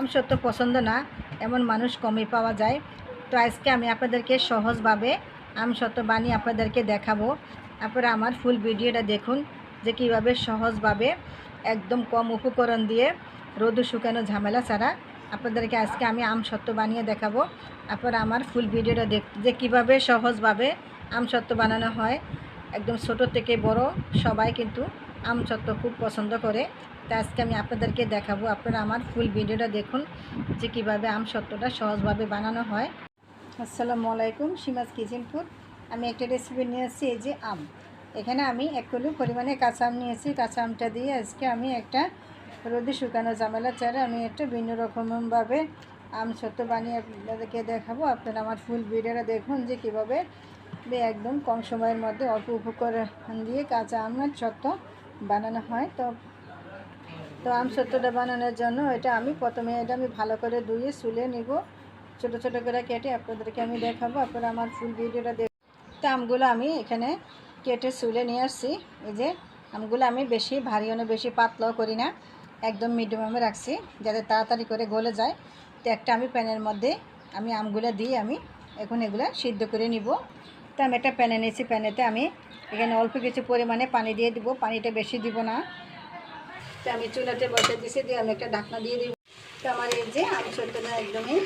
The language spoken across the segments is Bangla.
আম সত্য পছন্দ না, এমন মানুষ কমই পাওয়া যায়। তো আজকে আমি আপনাদেরকে সহজভাবে আম সত্য বানিয়ে আপনাদেরকে দেখাবো। আপনারা আমার ফুল ভিডিওটা দেখুন, যে কীভাবে সহজভাবে একদম কম উপকরণ দিয়ে রোদু শুকানো ঝামেলা ছাড়া আপনাদেরকে আজকে আমি আম সত্য বানিয়ে দেখাবো। আপনারা আমার ফুল ভিডিওটা দেখ, যে কীভাবে সহজভাবে আম সত্য বানানো হয়। একদম ছোট থেকে বড় সবাই কিন্তু আম সত্য খুব পছন্দ করে। তা আজকে আমি আপনাদেরকে দেখাবো। আপনারা আমার ফুল ভিডিওটা দেখুন যে কীভাবে আম সত্যটা সহজভাবে বানানো হয়। আসসালামু আলাইকুম সীমাজ কিচেন ফুড আমি একটা রেসিপি নিয়ে এসেছি এই যে আম। এখানে আমি এক কিলো পরিমাণে কাঁচা আম নিয়েছি। কাঁচা আমটা দিয়ে আজকে আমি একটা রোদে শুকানো ঝামেলা ছাড়া আমি একটা ভিন্ন রকমভাবে আম সত্য বানিয়ে আপনাদেরকে দেখাবো। আপনারা আমার ফুল ভিডিওটা দেখুন যে কীভাবে একদম কম সময়ের মধ্যে অল্প উপকরণ দিয়ে কাঁচা আমের সত্য বানানো হয়। তো তো আম সত্যটা বানানোর জন্য এটা আমি প্রথমে এটা আমি ভালো করে ধুয়ে শুলে নিব। ছোট ছোট করে কেটে আপনাদেরকে আমি দেখাবো। আপনারা আমার ফুল ভিডিওটা দেখ তো আমগুলো আমি এখানে কেটে শুলে নিয়ে আসছি। এই যে আমগুলো আমি বেশি ভারীও না বেশি পাতলাও করি না, একদম মিডিয়ামে রাখছি যাতে তাড়াতাড়ি করে গলে যায়। তো একটা আমি প্যানের মধ্যে আমি আমগুলো দিয়ে আমি এখন এগুলো সিদ্ধ করে নিব। তো আমি একটা প্যানে নিয়েছি, প্যানেতে আমি এখানে অল্প কিছু পরিমাণে পানি দিয়ে দিব। পানিটা বেশি দিব না। তো আমি চুলাতে বসে দিয়েছি দিয়ে আমি একটা ঢাকনা দিয়ে দিব। তো আমার এই যে আমি সত্যটা একদমই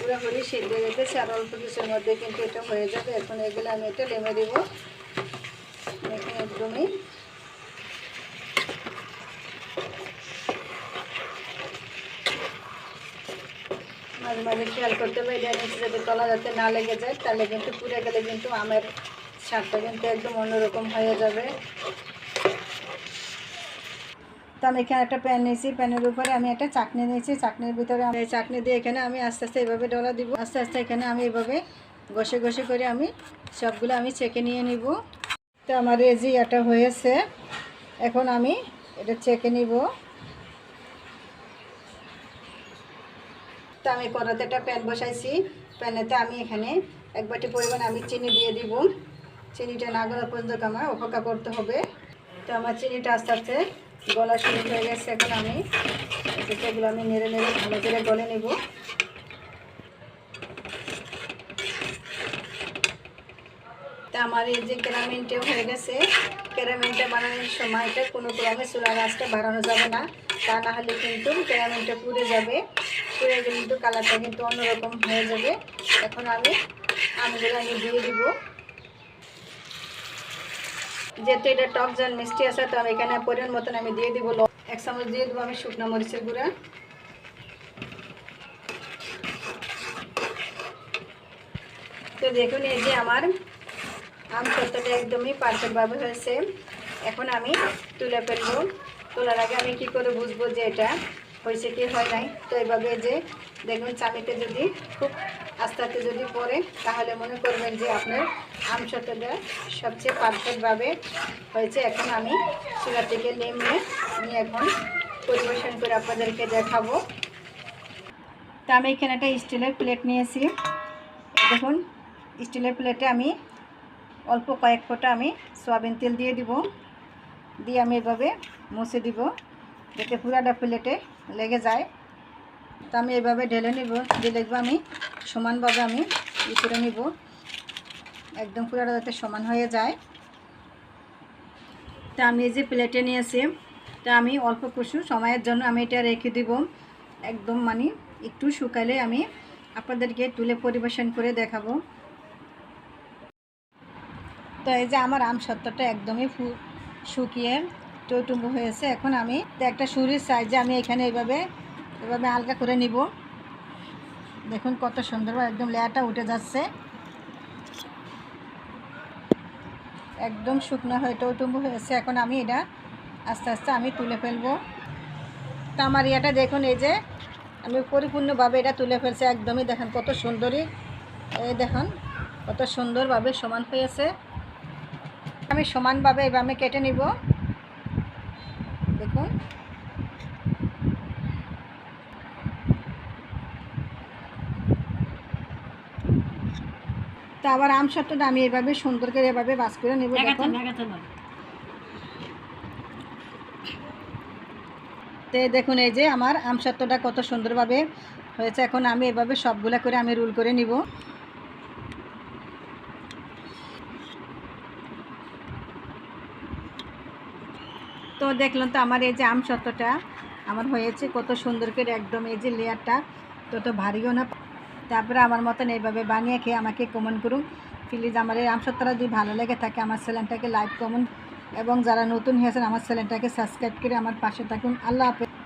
পুরোপুরি সিদ্ধ গেছে, আর অল্প কিছুর মধ্যে কিন্তু এটা হয়ে যাবে। এখন এগুলো আমি এটা লেমে দেব। এখন একদমই। মাঝে মাঝে খেয়াল করতে হবে, এটা নিচে যাতে তলা যাতে না লেগে যায়, তাহলে কিন্তু পুড়ে গেলে কিন্তু আমের স্বাদটা কিন্তু একদম অন্যরকম হয়ে যাবে। তো আমি এখানে একটা প্যান নিয়েছি, প্যানের উপরে আমি একটা চাকনি নিয়েছি, চাকনির ভিতরে আমি চাকনি দিয়ে এখানে আমি আস্তে আস্তে এভাবে ডলা দিব। আস্তে আস্তে এখানে আমি এভাবে ঘষে ঘষে করে আমি সবগুলো আমি চেকে নিয়ে নিব। তো আমার যে এটা হয়েছে, এখন আমি এটা চেকে নিব। তো আমি কড়াতে একটা প্যান বসাইছি। প্যানেতে আমি এখানে এক বাটি পরিমাণ আমি চিনি দিয়ে দিব। চিনিটা না গলা পর্যন্ত আমার অপেক্ষা করতে হবে। তো আমার চিনিটা আস্তে আস্তে গলা শুরু হয়ে গেছে এখন আমি। সেগুলো আমি নেড়ে নেড়ে ভালো করে গলে নেব। তা আমার এই যে ক্যারামেনটা হয়ে গেছে ক্যারামেনটা বানানোর সময়টা কোনো ক্রমে চুলা গাছটা বাড়ানো যাবে না। তা না হলে কিন্তু ক্যারামেনটা পুড়ে যাবে। পুড়ে গেলে কিন্তু কালারটা কিন্তু অন্যরকম হয়ে যাবে। এখন আমি আমগুলো আমি দিয়ে দিব। যেহেতু এটা টক জাল মিষ্টি আছে, তো আমি এখানে পরিমাণ মতন আমি দিয়ে দিব এক চামচ দিয়ে দেবো আমি শুকনো মরিচের গুঁড়া। তো দেখুন, এই যে আমার আম সত্যটা একদমই পারফেক্টভাবে হয়েছে। এখন আমি তুলে ফেলব। তোলার আগে আমি কি করে বুঝব যে এটা? হয়েছে কি, হয় নাই। তো এইভাবে যে দেখবেন চামিতে যদি খুব আস্তে আস্তে যদি পড়ে, তাহলে মনে করবেন যে আপনার আম সত্যটা সবচেয়ে পারফেক্টভাবে হয়েছে। এখন আমি চুলা থেকে নেমে আমি এখন পরিবেশন করে আপনাদেরকে দেখাবো। তা আমি এখানে একটা স্টিলের প্লেট নিয়েছি। দেখুন, স্টিলের প্লেটে আমি অল্প কয়েক ফোঁটা আমি সয়াবিন তেল দিয়ে দিব। দিয়ে আমি এভাবে মুছে দিব। যাতে পুরাটা প্লেটে লেগে যায়। তো আমি এভাবে ঢেলে নিব ঢেলে দিব আমি সমানভাবে আমি ই করে নিব। একদম পুরাটা যাতে সমান হয়ে যায়। তা আমি এই যে প্লেটে নিয়েছি, তা আমি অল্প কিছু সময়ের জন্য আমি এটা রেখে দিব। একদম মানে একটু শুকালে আমি আপনাদেরকে তুলে পরিবেশন করে দেখাবো। তো এই যে আমার আম সত্তরটা একদমই শুকিয়ে টুটুম্বু হয়েছে এখন আমি একটা সুরির সাইজে আমি এখানে এইভাবে এভাবে হালকা করে নিব। দেখুন কত সুন্দরভাবে একদম লেয়াটা উঠে যাচ্ছে। একদম শুকনো হয়ে টুটুম্বু হয়েছে এখন আমি এটা আস্তে আস্তে আমি তুলে ফেলব। তো আমার ইয়েটা দেখুন, এই যে আমি পরিপূর্ণভাবে এটা তুলে ফেলছি। একদমই দেখেন কত সুন্দরই, এই দেখুন কত সুন্দরভাবে সমান হয়েছে আমি সমানভাবে আমি কেটে নিব দেখুন তো আবার আম সত্ত্বটা আমি এভাবে সুন্দর করে এভাবে বাস করে নেব দেখুন তো দেখুন এই যে আমার আম আমসত্ত্বটা কত সুন্দরভাবে হয়েছে। এখন আমি এভাবে সবগুলা করে আমি রুল করে নিব। তো দেখলাম তো আমার এই যে আম আমসত্ত্বটা আমার হয়েছে কত সুন্দর করে একদম এই যে লেয়ারটা। তত ভারীও না। তারপরে আমার মতন এইভাবে বানিয়ে খেয়ে আমাকে কমেন্ট করুন। প্লিজ আমার এই আমসত্তরা যদি ভালো লেগে থাকে আমার চ্যানেলটাকে লাইক কমেন্ট এবং যারা নতুন হয়েছেন আমার চ্যানেলটাকে সাবস্ক্রাইব করে আমার পাশে থাকুন। আল্লাহ হাফেজ।